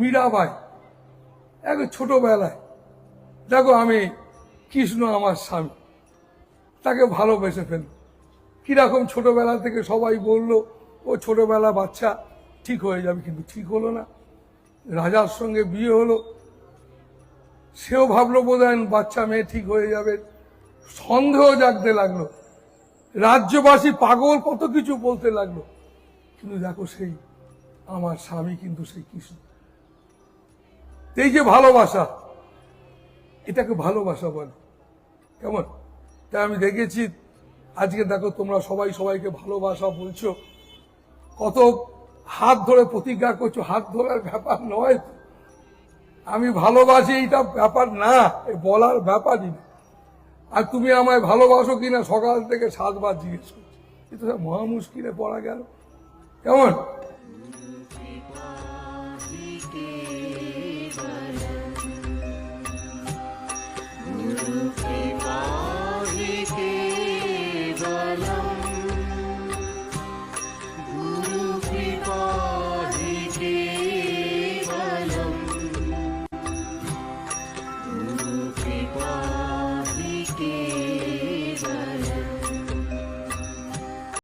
মীরাবাই, এক ছোটবেলায়। দেখো আমি কৃষ্ণ আমার স্বামী, তাকে ভালোবেসে ফেলল কীরকম ছোটবেলা থেকে সবাই বলল, ও ছোটবেলা বাচ্চা, ঠিক হয়ে যাবে। কিন্তু ঠিক হলো না। রাজার সঙ্গে বিয়ে হলো। সেও ভাবলো বোধহয় বাচ্চা মেয়ে ঠিক হয়ে যাবে। সন্দেহ জাগতে লাগল। রাজ্যবাসী পাগল কত কিছু বলতে লাগল। কিন্তু দেখো সেই আমার স্বামী কিন্তু সেই কৃষ্ণ। এই যে ভালোবাসা, এটাকে ভালোবাসা বলে। কেমন? তাই আমি দেখেছি, আজকে দেখো তোমরা সবাই সবাইকে ভালোবাসা বলছো। কত হাত ধরে প্রতিজ্ঞা করছ, হাত ধরার ব্যাপার নয়। আমি ভালোবাসি এইটা ব্যাপার না বলার ব্যাপারই না। আর তুমি আমায় ভালোবাসো কিনা সকাল থেকে সাতবার জিজ্ঞেস করছ। এ তো সব মহা মুশকিলে পড়া গেল। কেমন? to.